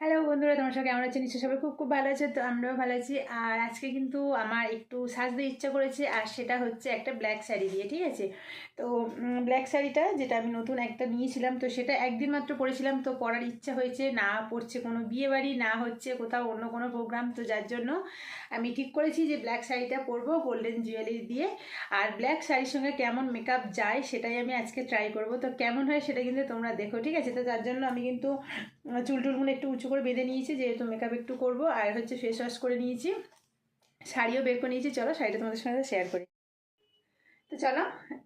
Hello বন্ধুরা তোমার সঙ্গে কেমন আছো? সবাই খুব খুব ভালো আছে তো আমরাও ভালো আছি। আর আজকে কিন্তু আমার একটু সাজতে ইচ্ছা করেছে আর সেটা হচ্ছে একটা ব্ল্যাক শাড়ি দিয়ে ঠিক আছে? তো ব্ল্যাক শাড়িটা যেটা আমি নতুন একটা নিয়েছিলাম তো সেটা একদিন মাত্র পরেছিলাম তো পরার ইচ্ছা হয়েছে না পড়ছে কোনো বিয়ে বাড়ি না হচ্ছে কোথাও অন্য কোনো প্রোগ্রাম তো যার জন্য আমি ঠিক করেছি যে ব্ল্যাক শাড়িটা পরবো গোল্ডেন জুয়েলারি দিয়ে। আর ব্ল্যাক শাড়ির সঙ্গে কেমন মেকআপ যায় সেটাই আমি আজকে ট্রাই করব। তো কেমন হয় সেটা কিন্তু তোমরা দেখো ঠিক আছে? তো তার জন্য আমি কিন্তু আহ, চুল টুলগুলো একটু উঁচু করে বেঁধে নিয়েছি, যেহেতু মেকআপ একটু করব। আর হচ্ছে ফেস ওয়াশ করে নিয়েছি। শাড়িও বের করে নিয়েছি। চলো শাড়িটা তোমাদের সঙ্গে শেয়ার করি। তো চলো,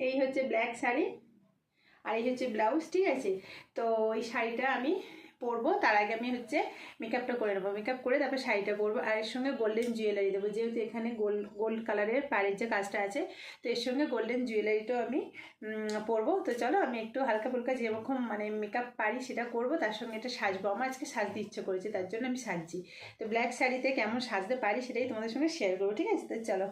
এই হচ্ছে ব্ল্যাক শাড়ি। আর এই হচ্ছে ব্লাউজ ঠিক আছে? তো এই শাড়িটা আমি পরবো, তার আগে আমি হচ্ছে মেকআপটা করে নেব। মেকআপ করে তারপর শাড়িটা পরবো, আর এর সঙ্গে গোল্ডেন জুয়েলারি দেবো। যেহেতু এখানে গোল্ড গোল্ড কালারের পাড়ের যে কাজটা আছে, তো এর সঙ্গে গোল্ডেন জুয়েলারিটাও আমি পরবো। তো চলো, আমি একটু হালকা ফুলকা যেরকম মানে মেকআপ পারি সেটা করব, তার সঙ্গে এটা সাজবো। আমার আজকে সাজতে ইচ্ছে করেছে, তার জন্য আমি সাজছি। তো ব্ল্যাক শাড়িতে কেমন সাজতে পারি সেটাই তোমাদের সঙ্গে শেয়ার করব, ঠিক আছে? তো চলো।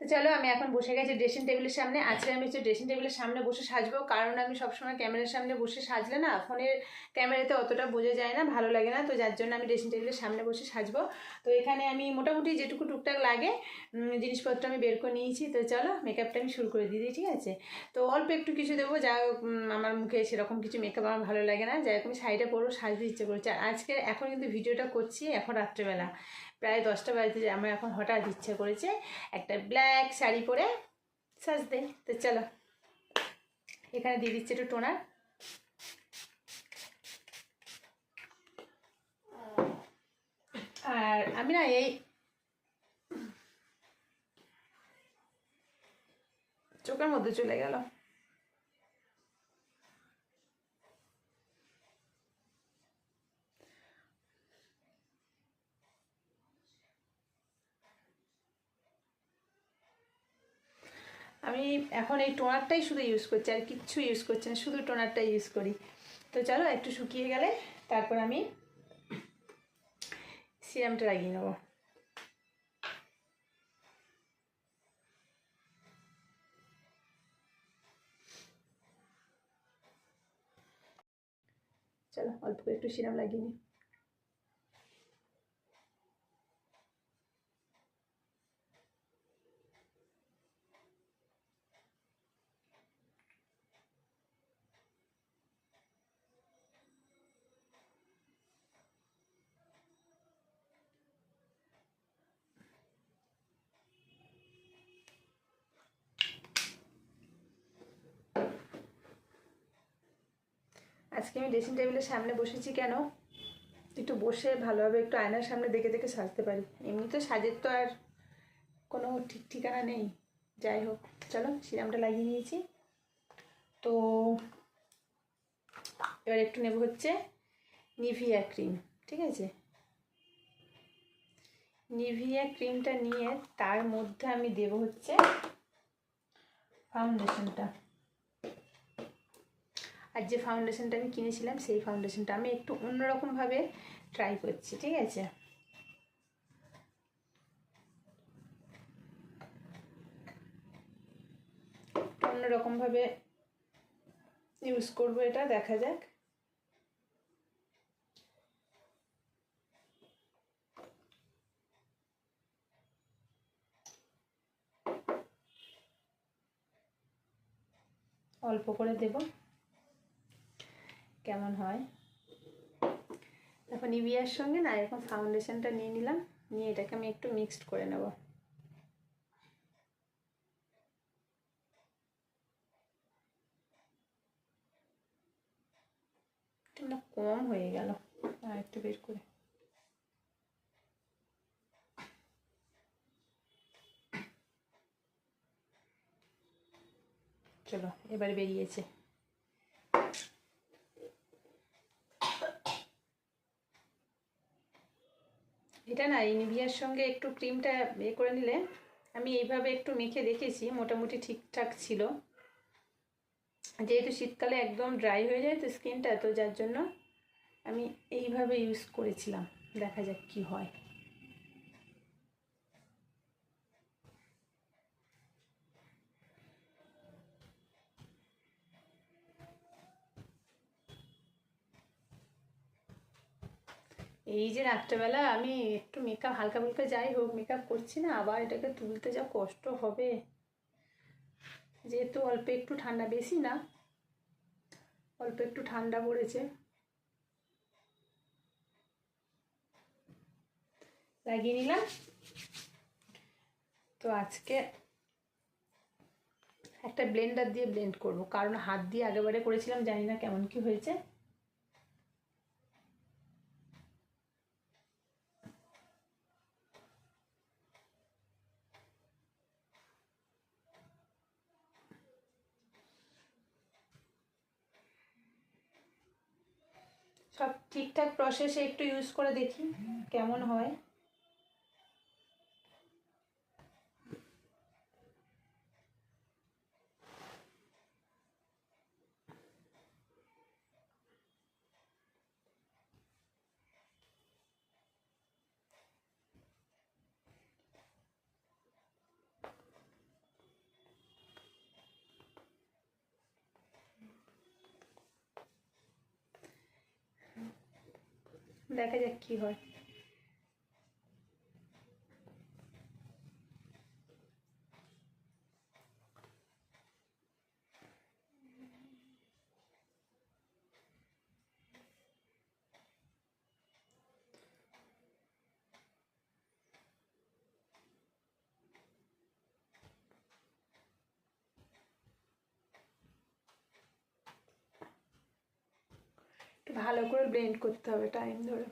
তো চলো আমি এখন বসে গেছি ড্রেসিং টেবিলের সামনে। আজকে আমি হচ্ছে ড্রেসিং টেবিলের সামনে বসে সাজবো, কারণ আমি সবসময় ক্যামেরার সামনে বসে সাজলে না ফোনের ক্যামেরাতে অতটা বোঝা যায় না, ভালো লাগে না। তো যার জন্য আমি ড্রেসিং টেবিলের সামনে বসে সাজবো। তো এখানে আমি মোটামুটি যেটুকু টুকটাক লাগে জিনিসপত্র আমি বের করে নিয়েছি। তো চলো মেকআপটা আমি শুরু করে দিই, ঠিক আছে? তো অল্প একটু কিছু দেবো, যা আমার মুখে সেরকম কিছু মেকআপ আমার ভালো লাগে না। যাই আমি শাড়িটা পরবো, সাজতে ইচ্ছে করছে। আজকে, এখন কিন্তু ভিডিওটা করছি, এখন রাত্রেবেলা। প্রায় দশটা যায়। আমার এখন হঠাৎ ইচ্ছে করেছে একটা ব্ল্যাক শাড়ি পরে সাজতে। তো চলো, এখানে দিয়ে দিচ্ছে একটু টোনার। আর আমি না এই চোখের মধ্যে চলে গেল। আমি এখন এই টোনারটাই শুধু ইউজ করছি, আর কিচ্ছু ইউজ করছি না, শুধু টোনারটাই ইউজ করি। তো চলো একটু শুকিয়ে গেলে তারপর আমি সিরামটা লাগিয়ে নেব। চলো, অল্প একটু সিরাম লাগিয়ে নিই আজকে আমি ড্রেসিং টেবিলের সামনে বসেছি কেন? একটু বসে ভালোভাবে একটু আয়নার সামনে দেখে দেখে সাজতে পারি। এমনি তো সাজের তো আর কোনো ঠিক ঠিকানা নেই। যাই হোক, চলো সিরামটা লাগিয়ে নিয়েছি। তো এবার একটু নেব হচ্ছে নিভিয়া ক্রিম ঠিক আছে? নিভিয়া ক্রিমটা নিয়ে তার মধ্যে আমি দেব হচ্ছে ফাউন্ডেশনটা আর যে ফাউন্ডেশনটা আমি কিনেছিলাম, সেই ফাউন্ডেশনটা আমি একটু অন্যরকমভাবে ট্রাই করছি, ঠিক আছে? অন্যরকমভাবে ইউজ করব এটা, দেখা যাক। অল্প করে দেবো। কেমন হয়? এখন নিভিয়ার সঙ্গে না এরকম ফাউন্ডেশনটা নিয়ে নিলাম নিয়ে এটাকে আমি একটু মিক্সড করে নেব। কম হয়ে গেল আর একটু বের করে। চলো এবার বেরিয়েছে। এটা না এই নিভিয়ার সঙ্গে একটু ক্রিমটা এ করে নিলে আমি এইভাবে একটু মেখে দেখেছি, মোটামুটি ঠিকঠাক ছিল। যেহেতু শীতকালে একদম ড্রাই হয়ে যায় তো স্কিনটা তো যার জন্য আমি এইভাবে ইউজ করেছিলাম। দেখা যাক কি হয়। এই যে রাত্রেবেলা আমি একটু মেকআপ হালকা ফুলকা যাই হোক মেকআপ করছি না, আবার এটাকে তুলতে যা কষ্ট হবে। যেহেতু অল্প একটু ঠান্ডা, বেশি না, অল্প একটু ঠান্ডা পড়েছে। লাগিয়ে নিলাম। তো আজকে একটা ব্লেন্ডার দিয়ে ব্লেন্ড করব, কারণ হাত দিয়ে আগেবারে করেছিলাম, জানি না কেমন কি হয়েছে সব ঠিকঠাক প্রসেসে একটু ইউজ করে দেখি কেমন হয়। দেখা যাক কি হয়। ভালো করে ব্লেন্ড করতে হবে টাইম ধরে।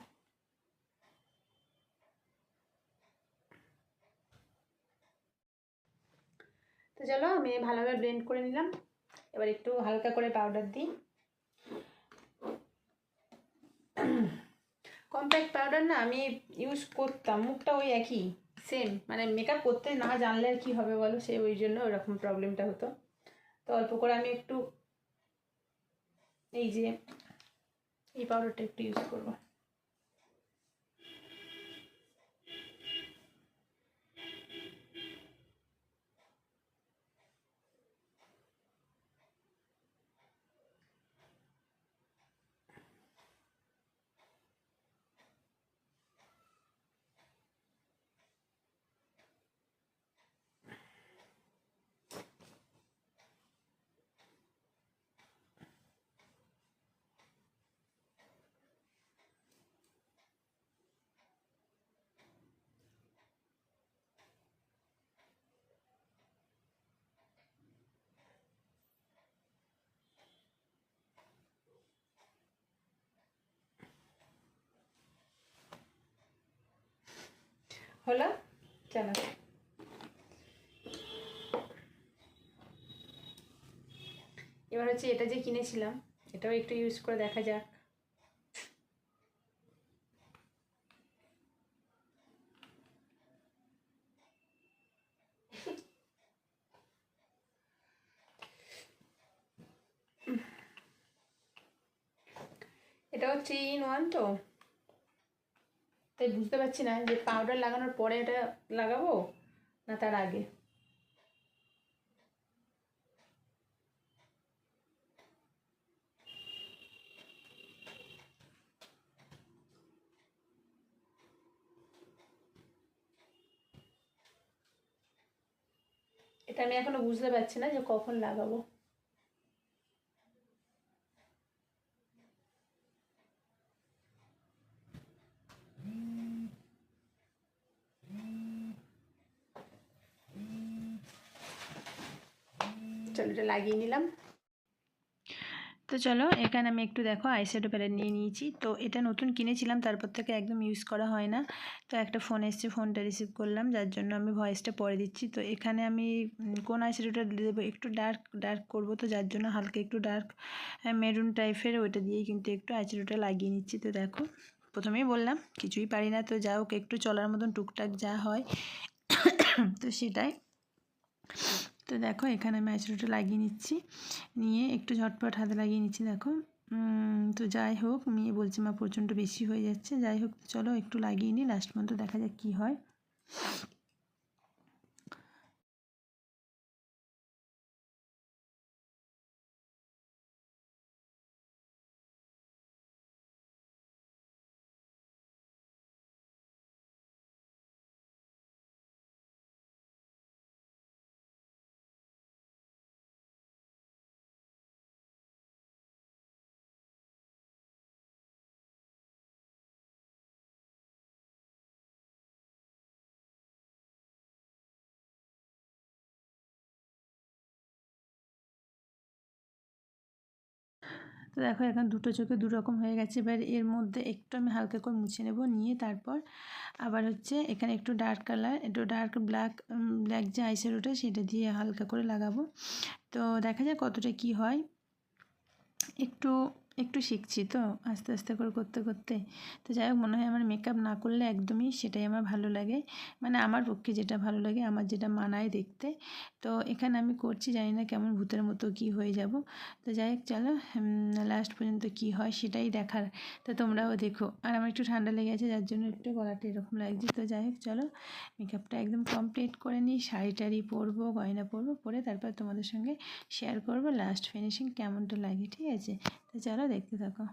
তো চলো, আমি ভালোভাবে ব্লেন্ড করে নিলাম। এবার একটু হালকা করে পাউডার দিই। কম্প্যাক্ট পাউডার না আমি ইউজ করতাম, মুখটা ওই একই সেম মানে মেকআপ করতে না জানলে আর কী হবে বলো? সে ওই জন্য ওরকম প্রবলেমটা হতো। তো অল্প করে আমি একটু এই যে এই পাউডারটা একটু ইউজ করব। হলো চলো এবার হচ্ছে এটা যে কিনেছিলাম, এটাও একটু ইউজ করে দেখা যাক। এটা হচ্ছে ইন ওয়ান তো? তাই বুঝতে পারছি না যে পাউডার লাগানোর পরে এটা লাগাবো না তার আগে? এটা আমি এখনও বুঝতে পারছি না যে কখন লাগাবো চলো এটা লাগিয়ে নিলাম। তো চলো, এখানে আমি একটু দেখো আইশ্যাডো প্যালেট নিয়ে নিয়েছি। তো এটা নতুন কিনেছিলাম, তারপর থেকে একদম ইউজ করা হয় না। তো একটা ফোন এসছে ফোনটা রিসিভ করলাম, যার জন্য আমি ভয়েসটা পরে দিচ্ছি। তো এখানে আমি কোন আইশ্যাডোটা দেবো, একটু ডার্ক ডার্ক করব তো, যার জন্য হালকা একটু ডার্ক মেরুন টাইপের ওইটা দিয়েই কিন্তু একটু আইশ্যাডোটা লাগিয়ে নিচ্ছি। তো দেখো, প্রথমেই বললাম, কিছুই পারি না। তো যা হোক, একটু চলার মতন টুকটাক যা হয়, তো সেটাই। তো দেখো, এখানে আমি আইশ্যাডোটা লাগিয়ে নিচ্ছি। নিয়ে একটু ঝটপট হাতে লাগিয়ে নিচ্ছি, দেখো। তো যাই হোক মেয়ে বলছে মা প্রচণ্ড বেশি হয়ে যাচ্ছে। যাই হোক, চলো একটু লাগিয়ে নিই লাস্ট পর্যন্ত দেখা যাক কী হয়। তো দেখো এখন দুটো চোখে দুরকম হয়ে গেছে। এবার এর মধ্যে একটু আমি হালকা করে মুছে নেব, নিয়ে তারপর আবার হচ্ছে এখানে একটু ডার্ক কালার একটু ডার্ক ব্ল্যাক ব্ল্যাক যে আইশ্যাডোটা সেটা দিয়ে হালকা করে লাগাবো। তো দেখা যাক কতটা কি হয়। একটু একটু শিখছি তো আস্তে আস্তে করে করতে করতে। তো যাই হোক, মনে হয় আমার মেকআপ না করলে একদমই সেটাই আমার ভালো লাগে। মানে আমার পক্ষে যেটা ভালো লাগে, আমার যেটা মানায় দেখতে। তো এখানে আমি করছি, জানি না কেমন ভূতের মতো কি হয়ে যাব। তো যাই হোক, চলো লাস্ট পর্যন্ত কি হয় সেটাই দেখার। তো তোমরাও দেখো। আর আমার একটু ঠান্ডা লেগে আছে, যার জন্য একটু গলাটা এরকম লাগছে। তো যাই হোক, চলো মেকআপটা একদম কমপ্লিট করে নিই। শাড়ি টাড়ি পরবো, গয়না পরবো, পরে তারপর তোমাদের সঙ্গে শেয়ার করব। লাস্ট ফিনিশিং কেমনটা লাগে, ঠিক আছে? চলো দেখতে থাকো।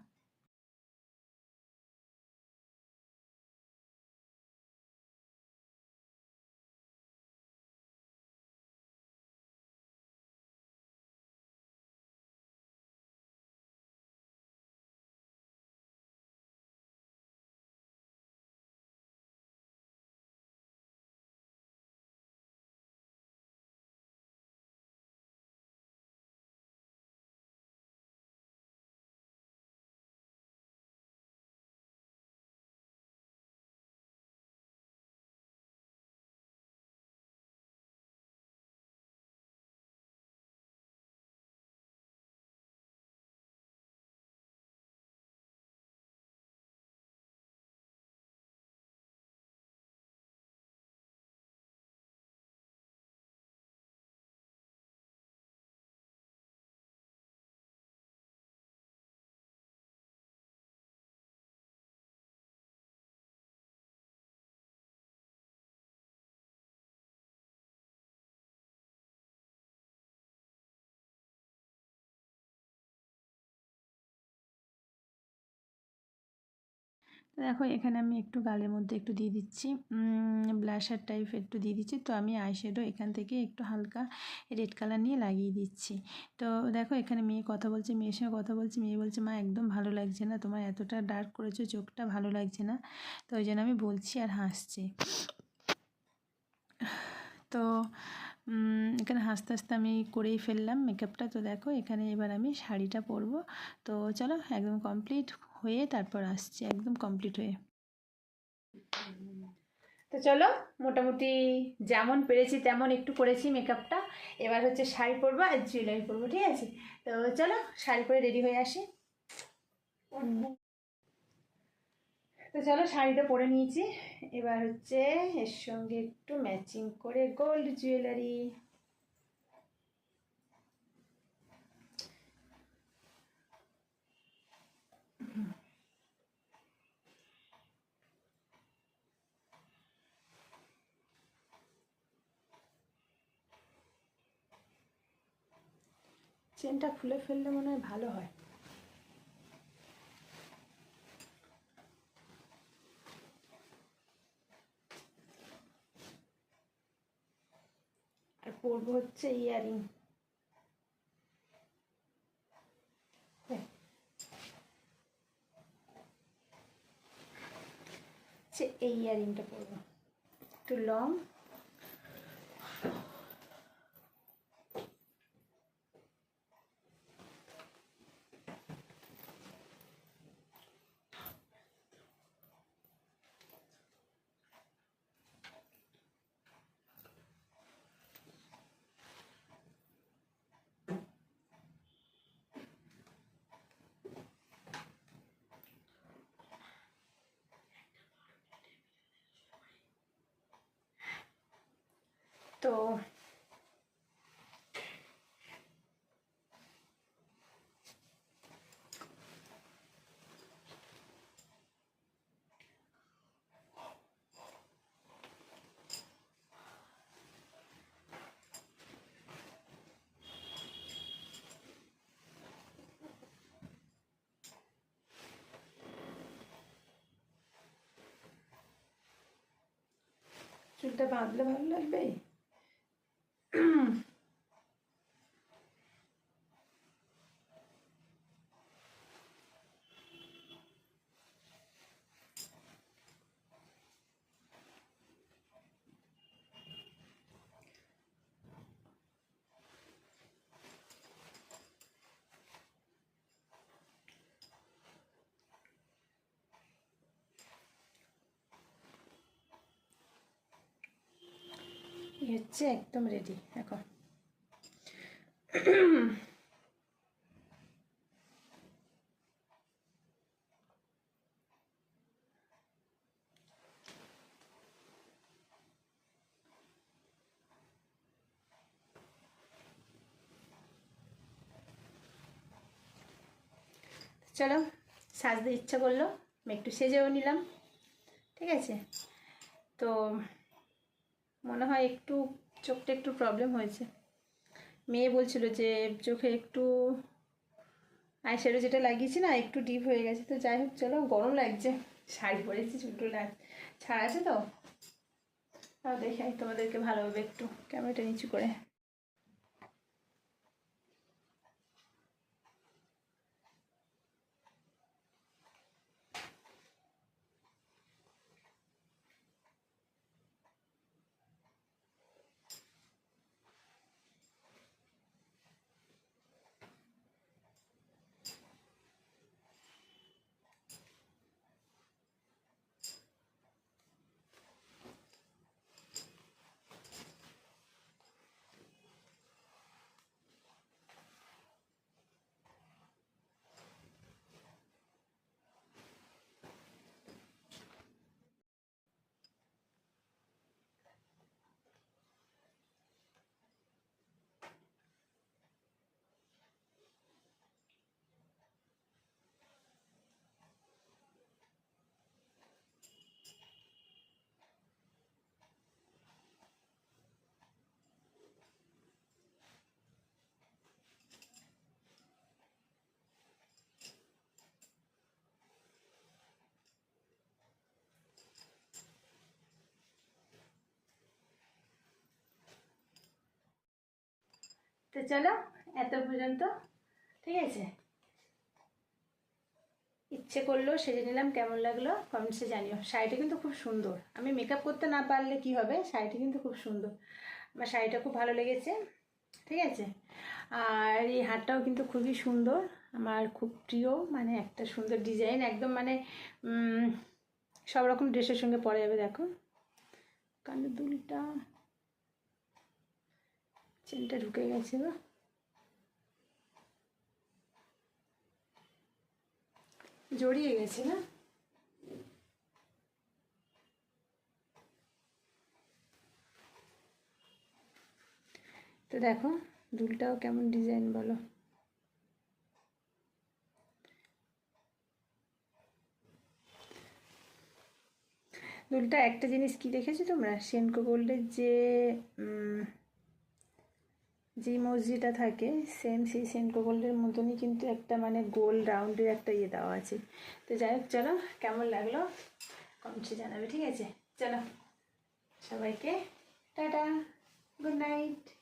দেখো, এখানে আমি একটু গালের মধ্যে একটু দিয়ে দিচ্ছি। ব্লাশার টাইপ একটু দিয়ে দিচ্ছি। তো আমি আইশ্যাডো এখান থেকে একটু হালকা রেড কালার নিয়ে লাগিয়ে দিচ্ছি। তো দেখো, এখানে মেয়ে কথা বলছে, মেয়ের সঙ্গে কথা বলছি, মেয়ে বলছে, মা, একদম ভালো লাগছে না। তোমার এতটা ডার্ক করেছ, চোখটা ভালো লাগছে না। তো ওই জন্য আমি বলছি আর হাসছি। তো এখানে হাসতে হাসতে আমি করেই ফেললাম মেকআপটা তো দেখো, এখানে এবার আমি শাড়িটা পরবো। তো চলো, একদম কমপ্লিট হয়ে তারপর আসছি একদম কমপ্লিট হয়ে। তো চলো, মোটামুটি যেমন পেরেছি তেমন একটু করেছি মেকআপটা এবার হচ্ছে শাড়ি পরবো আর জুয়েলারি পরবো, ঠিক আছে? তো চলো, শাড়ি পরে রেডি হয়ে আসি। তো চলো, শাড়িটা পরে নিয়েছি। এবার হচ্ছে এর সঙ্গে একটু ম্যাচিং করে গোল্ড জুয়েলারি চেনটা খুলে ফেললে মনে হয় ভালো হয়। আর পরবো হচ্ছে ইয়ারিং। এই ইয়ারিংটা পরবো। একটু লং তো চুলটা বাঁধলে ভালো লাগবে? হচ্ছে একদম রেডি এখন। চলো, সাজতে ইচ্ছা করল, আমি একটু সেজেও নিলাম, ঠিক আছে? তো মনে হয় একটু চোখটা একটু প্রবলেম হয়েছে। মেয়ে বলছিল যে, চোখে একটু আইশ্যাডো যেটা লাগিয়েছি না, একটু ডিপ হয়ে গেছে। তো যাই হোক, চলো, গরম লাগছে। শাড়ি পরেছি চুলটু লাগ ছাড় আছে তো? তাও দেখাই তোমাদেরকে ভালোভাবে একটু। ক্যামেরাটা নিচু করে। তো চলো, এত পর্যন্ত। ঠিক আছে? ইচ্ছে করল সেজে নিলাম, কেমন লাগল কমেন্টসে জানিও। শাড়িটা কিন্তু খুব সুন্দর। আমি মেকআপ করতে না পারলে কি হবে? শাড়িটা কিন্তু খুব সুন্দর। আমার শাড়িটা খুব ভালো লেগেছে। ঠিক আছে? আর এই হারটাও কিন্তু খুবই সুন্দর। আমার খুব প্রিয় মানে একটা সুন্দর ডিজাইন একদম মানে সব রকম ড্রেসের সঙ্গে পরা যাবে, দেখো। কানের দুলটা। চেনটা ঢুকে গেছে গো জড়িয়ে গেছে না? তো দেখো, দুলটাও কেমন ডিজাইন বলো? দুলটা একটা জিনিস কি দেখেছ তোমরা? সেনকো গোল্ডের যে যে মসজিদটা থাকে সেম সেই সেন্ট গোল্ডের মতনই কিন্তু একটা মানে গোল রাউন্ডের একটা ইয়ে দেওয়া আছে। তো যাই হোক, চলো, কেমন লাগল? কমছে জানাবে, ঠিক আছে? চলো, সবাইকে, টাটা গুড নাইট